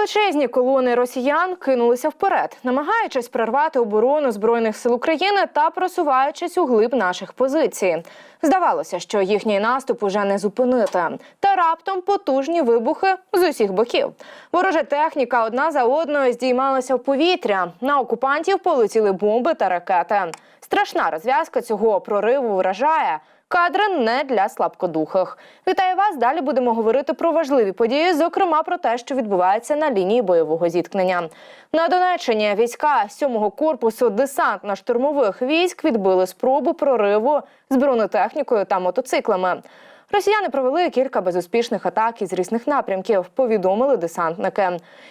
Величезні колони росіян кинулися вперед, намагаючись прорвати оборону збройних сил України та просуваючись у глиб наших позицій. Здавалося, що їхній наступ уже не зупинити. Та раптом потужні вибухи з усіх боків. Ворожа техніка одна за одною здіймалася в повітря. На окупантів полетіли бомби та ракети. Страшна розв'язка цього прориву вражає. Кадри не для слабкодухих. Вітаю вас. Далі будемо говорити про важливі події, зокрема про те, що відбувається на лінії бойового зіткнення. На Донеччині війська 7-го корпусу десантно-штурмових військ відбили спробу прориву з бронетехнікою та мотоциклами. Росіяни провели кілька безуспішних атак із різних напрямків. Повідомили десантники.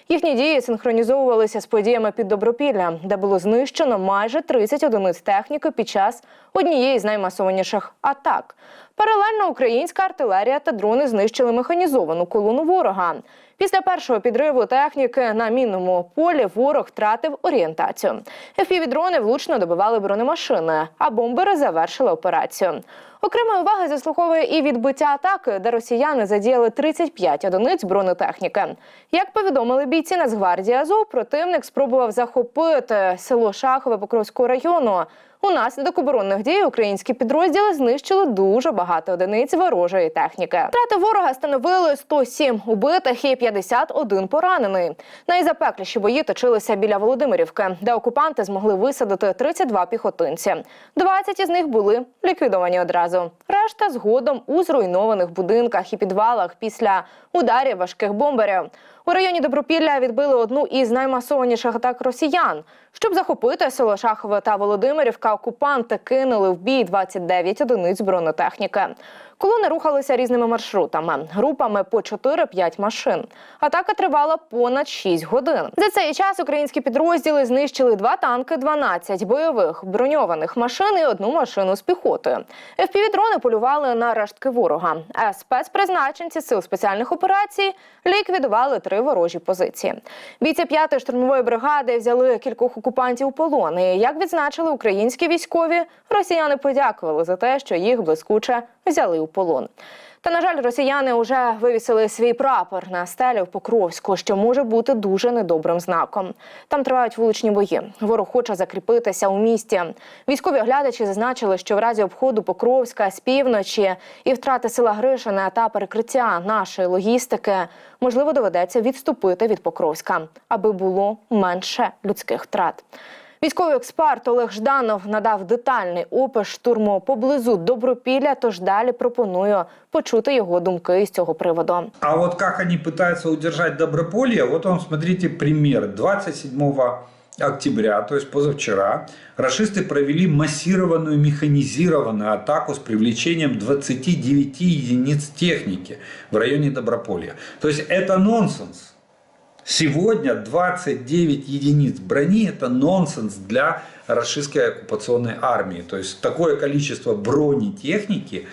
Їхні дії синхронізовувалися з подіями під Добропілля, де було знищено майже 30 одиниць техніки під час однієї з наймасованіших атак. Паралельно українська артилерія та дрони знищили механізовану колону ворога. Після першого підриву техніки на мінному полі ворог втратив орієнтацію. ФПВ-дрони влучно добивали бронемашини, а бомбери завершили операцію. Окремої уваги заслуховує і відбиття атаки, де росіяни задіяли 35 одиниць бронетехніки. Як повідомили бійці Нацгвардії Азов, противник спробував захопити село Шахове Покровського району. Унаслідок оборонних дій українські підрозділи знищили дуже багато одиниць ворожої техніки. Втрати ворога становили 107 убитих і 51 поранений. Найзапекліші бої точилися біля Володимирівки, де окупанти змогли висадити 32 піхотинці. 20 із них були ліквідовані одразу. Решта згодом у зруйнованих будинках і підвалах після ударів важких бомберів. У районі Добропілля відбили одну із наймасованіших атак росіян. Щоб захопити село Шахове та Володимирівка, окупанти кинули в бій 29 одиниць бронетехніки. Колони рухалися різними маршрутами, групами по 4-5 машин. Атака тривала понад 6 годин. За цей час українські підрозділи знищили два танки, 12 бойових броньованих машин і одну машину з піхотою. ФПВ-дрони полювали на рештки ворога. А спецпризначенці сил спеціальних операцій ліквідували три ворожі позиції. Бійці 5-ї штурмової бригади взяли кількох окупантів у полон. І, як відзначили українські військові, росіяни подякували за те, що їх блискуче взяли у полон. Та на жаль, росіяни вже вивісили свій прапор на стелі в Покровську, що може бути дуже недобрим знаком. Там тривають вуличні бої. Ворог хоче закріпитися у місті. Військові оглядачі зазначили, що в разі обходу Покровська з півночі і втрати села Гришина та перекриття нашої логістики можливо доведеться відступити від Покровська, аби було менше людських втрат. Військовий експерт Олег Жданов надав детальний опис штурму поблизу Добропілля. Тож далі пропоную почути його думки з цього приводу. А вот как они пытаются удержать Доброполье, вот вам смотрите пример. 27 октября, то есть позавчера, рашисты провели массированную механизированную атаку с привлечением 29 единиц техники в районе Доброполья. То есть это нонсенс. Сегодня 29 единиц брони – это нонсенс для российской оккупационной армии. То есть такое количество бронетехники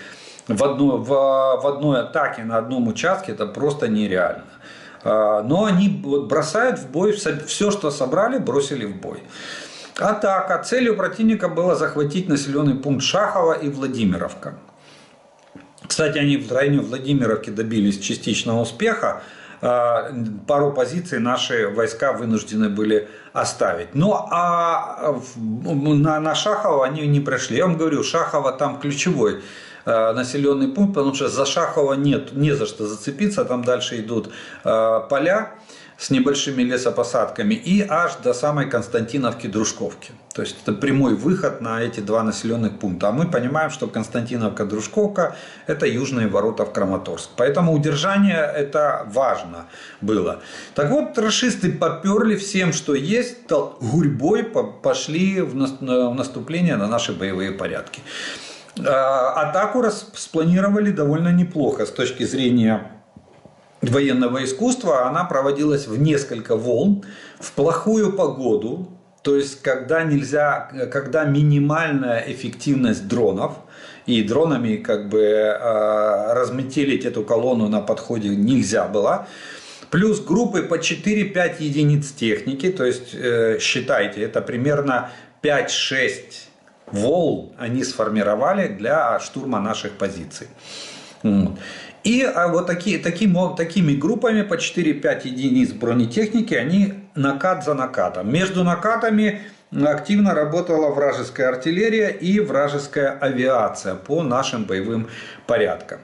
в одной, в, в одной атаке на одном участке это просто нереально. А, Но они бросают в бой все, что собрали, бросили в бой. Атака. Целью противника было захватить населенный пункт Шахова и Владимировка. Кстати, они в районе Владимировки добились частичного успеха. А, Пару позиций наши войска вынуждены были оставить. Ну а на, на Шахово они не прошли. Я вам говорю, Шахово там ключевой э, населенный пункт, потому что за Шахово нет, не за что зацепиться. Там дальше идут э, поля с небольшими лесопосадками и аж до самой Константиновки Дружковки. То есть это прямой выход на эти два населенных пункта. А мы понимаем, что Константиновка Дружковка это южные ворота в Краматорск. Поэтому удержание это важно было. Так вот, расисты поперли всем, что есть, гурьбой по- пошли в нас- в наступление на наши боевые порядки. Э, Атаку рас- спланировали довольно неплохо с точки зрения военного искусства, она проводилась в несколько волн, в плохую погоду, то есть когда нельзя, когда минимальная эффективность дронов, и дронами как бы э, разметелить эту колонну на подходе нельзя было. Плюс группы по 4-5 единиц техники, то есть э, считайте, это примерно 5-6 волн они сформировали для штурма наших позиций. Вот. И вот такие, таким, такими группами по 4-5 единиц бронетехники, они накат за накатом. Между накатами активно работала вражеская артиллерия и вражеская авиация по нашим боевым порядкам.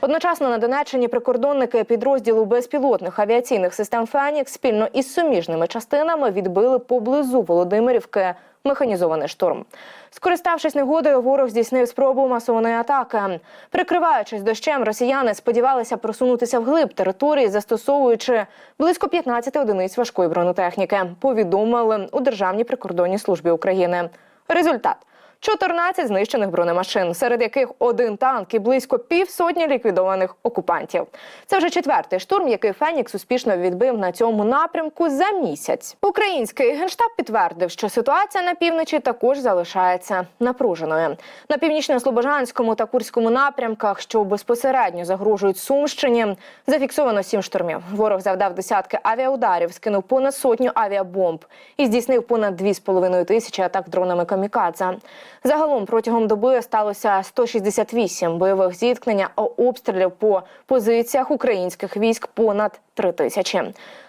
Одночасно на Донеччині прикордонники підрозділу безпілотних авіаційних систем Фенікс спільно із суміжними частинами відбили поблизу Володимирівки механізований штурм. Скориставшись негодою, ворог здійснив спробу масованої атаки. Прикриваючись дощем, росіяни сподівалися просунутися вглиб території, застосовуючи близько 15 одиниць важкої бронетехніки. Повідомили у Державній прикордонній службі України. Результат. 14 знищених бронемашин, серед яких один танк і близько півсотні ліквідованих окупантів. Це вже четвертий штурм, який Фенікс успішно відбив на цьому напрямку за місяць. Український генштаб підтвердив, що ситуація на півночі також залишається напруженою. На північно-слобожанському та курському напрямках, що безпосередньо загрожують Сумщині, зафіксовано сім штурмів. Ворог завдав десятки авіаударів, скинув понад сотню авіабомб і здійснив понад 2,5 тисячі атак дронами камікадзе. Загалом протягом доби сталося 168 бойових зіткнення а обстрілів по позиціях українських військ понад 3 тисячі.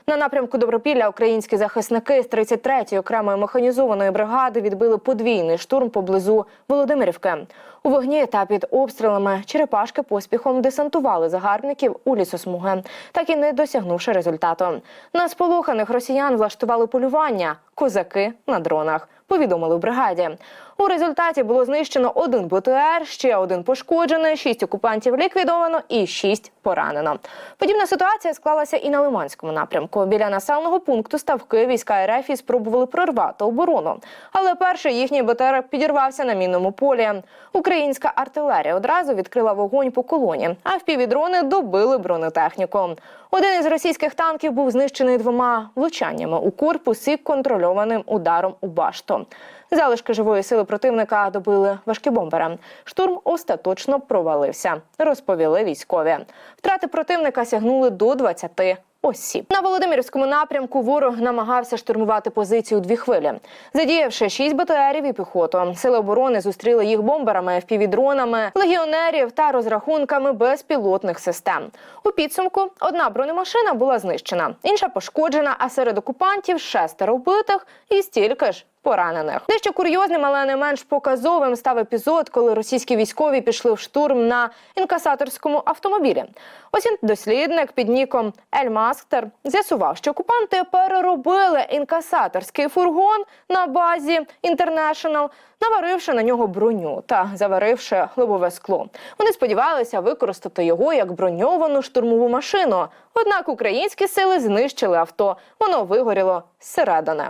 На напрямку Добропілля українські захисники з 33-ї окремої механізованої бригади відбили подвійний штурм поблизу Володимирівки. У вогні та під обстрілами черепашки поспіхом десантували загарбників у лісосмуги, так і не досягнувши результату. На сполоханих росіян влаштували полювання козаки на дронах. Повідомили в бригаді. У результаті було знищено один БТР, ще один пошкоджений, шість окупантів ліквідовано і шість поранено. Подібна ситуація склалася і на Лиманському напрямку. Біля населеного пункту ставки війська РФ спробували прорвати оборону. Але перший їхній БТР підірвався на мінному полі. Українська артилерія одразу відкрила вогонь по колоні, а впівдрони добили бронетехніку. Один із російських танків був знищений двома влучаннями у корпус і контрольованим ударом у башту. Залишки живої сили противника добили важкі бомбери. Штурм остаточно провалився, розповіли військові. Втрати противника сягнули до 20 осіб. На Володимирському напрямку ворог намагався штурмувати позицію дві хвилі, задіявши шість БТРів і піхоту. Сили оборони зустріли їх бомберами, впівдронами, легіонерів та розрахунками безпілотних систем. У підсумку одна бронемашина була знищена, інша пошкоджена. А серед окупантів шестеро вбитих і стільки ж. Поранених дещо курйозним, але не менш показовим став епізод, коли російські військові пішли в штурм на інкасаторському автомобілі. Ось він дослідник під ніком Ель Масктер з'ясував, що окупанти переробили інкасаторський фургон на базі Інтернешнл, наваривши на нього броню та заваривши лобове скло. Вони сподівалися використати його як броньовану штурмову машину. Однак українські сили знищили авто. Воно вигоріло зсередини.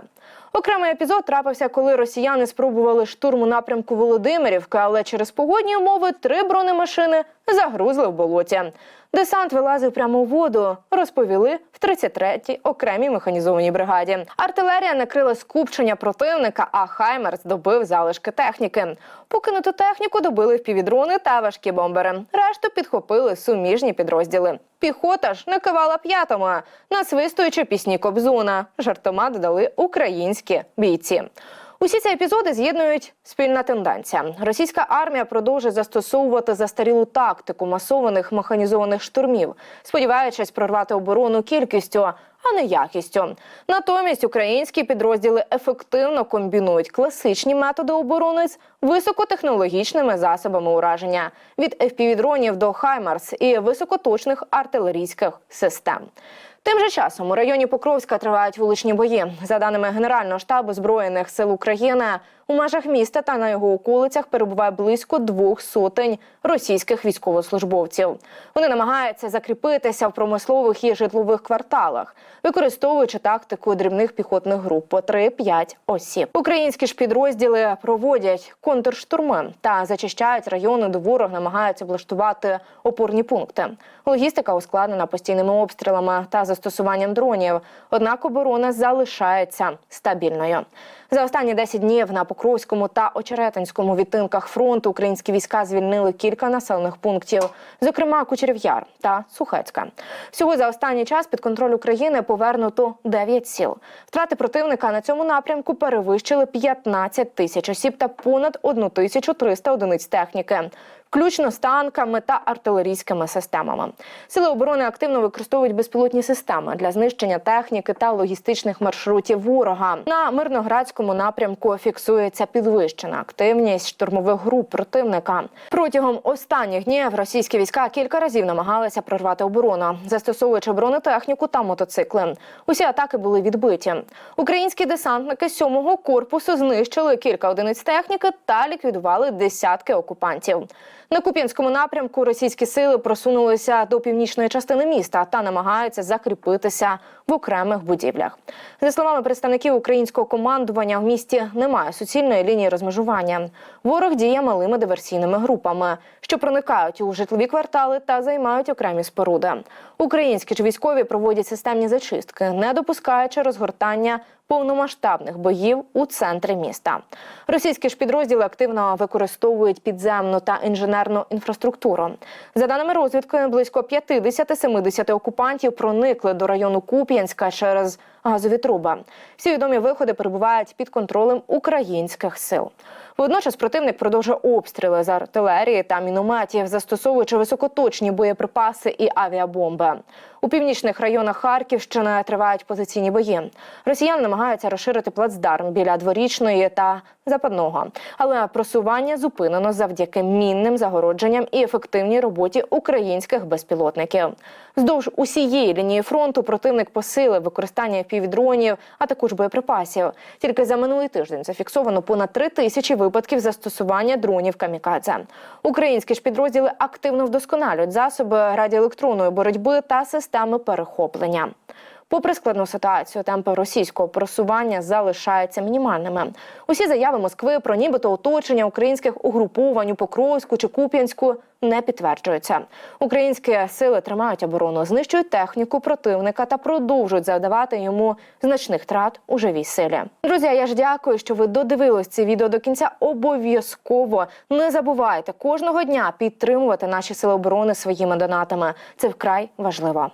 Окремий епізод трапився, коли росіяни спробували штурм у напрямку Володимирівки, але через погодні умови три бронемашини загрузли в болоті. Десант вилазив прямо у воду, розповіли в 33-й окремій механізованій бригаді. Артилерія накрила скупчення противника, а Хаймерс добив залишки техніки. Покинуту техніку добили впівдрони та важкі бомбери. Решту підхопили суміжні підрозділи. Піхота ж не кивала п'ятами, насвистуючи пісні Кобзона. Жартома додали українські бійці. Усі ці епізоди з'єднують спільна тенденція. Російська армія продовжує застосовувати застарілу тактику масованих механізованих штурмів, сподіваючись прорвати оборону кількістю, а не якістю. Натомість українські підрозділи ефективно комбінують класичні методи оборони з високотехнологічними засобами ураження від FPV-дронів до Хаймарс і високоточних артилерійських систем. Тим же часом у районі Покровська тривають вуличні бої. За даними Генерального штабу збройних сил України, у межах міста та на його околицях перебуває близько двох сотень російських військовослужбовців. Вони намагаються закріпитися в промислових і житлових кварталах, використовуючи тактику дрібних піхотних груп по 3-5 осіб. Українські ж підрозділи проводять контрштурми та зачищають райони, де ворог намагається облаштувати опорні пункти. Логістика ускладнена постійними обстрілами та застосуванням дронів. Однак оборона залишається стабільною. За останні 10 днів на Покровському та Очеретинському відтинках фронту українські війська звільнили кілька населених пунктів, зокрема Кучерів'яр та Сухецька. Всього за останній час під контроль України повернуто 9 сіл. Втрати противника на цьому напрямку перевищили 15 тисяч осіб та понад 1300 одиниць техніки. Включно з танками та артилерійськими системами. Сили оборони активно використовують безпілотні системи для знищення техніки та логістичних маршрутів ворога. На мирноградському напрямку фіксується підвищена активність штурмових груп противника. Протягом останніх днів російські війська кілька разів намагалися прорвати оборону, застосовуючи бронетехніку та мотоцикли. Усі атаки були відбиті. Українські десантники 7-го корпусу знищили кілька одиниць техніки та ліквідували десятки окупантів. На Куп'янському напрямку російські сили просунулися до північної частини міста та намагаються закріпитися в окремих будівлях. За словами представників українського командування, в місті немає суцільної лінії розмежування. Ворог діє малими диверсійними групами, що проникають у житлові квартали та займають окремі споруди. Українські ж військові проводять системні зачистки, не допускаючи розгортання повномасштабних боїв у центрі міста. Російські ж підрозділи активно використовують підземну та інженерну інфраструктуру. За даними розвідки, близько 50-70 окупантів проникли до району Куп'янська через газові труби. Всі відомі виходи перебувають під контролем українських сил. Водночас противник продовжує обстріли з артилерії та мінометів, застосовуючи високоточні боєприпаси і авіабомби. У північних районах Харківщини тривають позиційні бої. Росіяни намагаються розширити плацдарм біля дворічної та западного, але просування зупинено завдяки мінним загородженням і ефективній роботі українських безпілотників. Здовж усієї лінії фронту противник посилив використання півдронів, а також боєприпасів. Тільки за минулий тиждень зафіксовано понад три тисячі випадків застосування дронів камікадзе. Українські ж підрозділи активно вдосконалюють засоби радіоелектронної боротьби та системи перехоплення. Попри складну ситуацію, темпи російського просування залишаються мінімальними. Усі заяви Москви про нібито оточення українських угруповань у Покровську чи Куп'янську не підтверджуються. Українські сили тримають оборону, знищують техніку противника та продовжують завдавати йому значних трат у живій силі. Друзі, я ж дякую, що ви додивились це відео до кінця. Обов'язково не забувайте кожного дня підтримувати наші сили оборони своїми донатами. Це вкрай важливо.